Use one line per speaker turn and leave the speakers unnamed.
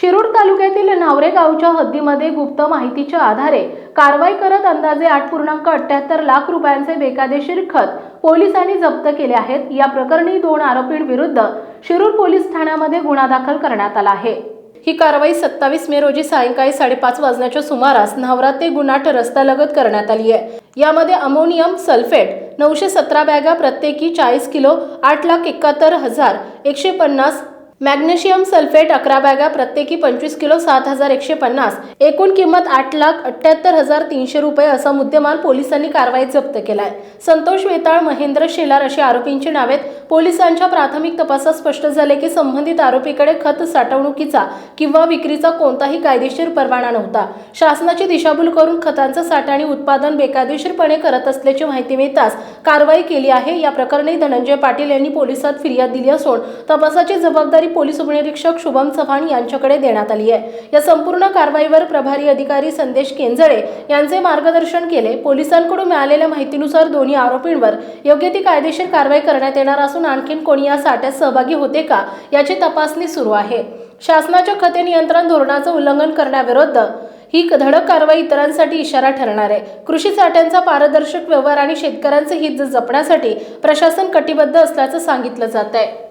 शिरूर तालुक्यातील नावरे गावच्या हद्दीमध्ये गुप्त माहितीच्या आधारे कारवाई करत अंदाजे आठ पूर्णांक अठ्याहत्तर लाख रुपयांचे बेकायदेशीर खत पोलिसांनी जप्त केले आहेत. या प्रकरणी दोन आरोपींविरुद्ध शिरूर पोलीस ठाण्यामध्ये गुन्हा दाखल करण्यात आला आहे. ही कारवाई सत्तावीस मे रोजी सायंकाळी साडेपाच वाजण्याच्या सुमारास न्हावरा ते गुन्हाट रस्त्यालगत करण्यात आली आहे. यामध्ये अमोनियम सल्फेट नऊशे सतरा बॅगा प्रत्येकी चाळीस किलो आठ लाख एकाहत्तर हजार एकशे पन्नास मॅग्नेशियम सल्फेट अकरा बॅगा प्रत्येकी पंचवीस किलो सात हजार एकशे पन्नास. एकूण किंमत आठ लाख अठ्याहत्तर हजार तीनशे रुपये असा मुद्देमाल पोलिसांनी कारवाईत जप्त केलाय. संतोष वेताळ महेंद्र शेलार अशी आरोपींची नावेत. पोलिसांच्या प्राथमिक तपासात स्पष्ट झाले की संबंधित आरोपीकडे खत साठवणुकीचा किंवा विक्रीचा कोणताही कायदेशीर परवाना नव्हता. शासनाची दिशाभूल करून खतांचं साठा आणि उत्पादन बेकायदेशीरपणे करत असल्याची माहिती मिळताच कारवाई केली आहे. या प्रकरणी धनंजय पाटील यांनी पोलिसात फिर्याद दिली असून तपासाची जबाबदारी पोलीस उपनिरीक्षक शुभम चव्हाण यांच्याकडे देण्यात आली आहे. या संपूर्ण कारवाईवर प्रभारी अधिकारी संदेश केंजळे यांचे मार्गदर्शन केले. पोलिसांकडून मिळालेल्या माहितीनुसार दोन्ही आरोपींवर योग्य ती कायदेशीर कारवाई करण्यात येणार असून आणखीन कोणी या साठ्यात सहभागी होते का याची तपासणी सुरू आहे. शासनाच्या खते नियंत्रण धोरणाचं उल्लंघन करण्याविरुद्ध ही धडक कारवाई इतरांसाठी इशारा ठरणार आहे. कृषी साठ्यांचा पारदर्शक व्यवहार आणि शेतकऱ्यांचे हित जपण्यासाठी प्रशासन कटिबद्ध असल्याचं सांगितलं जात आहे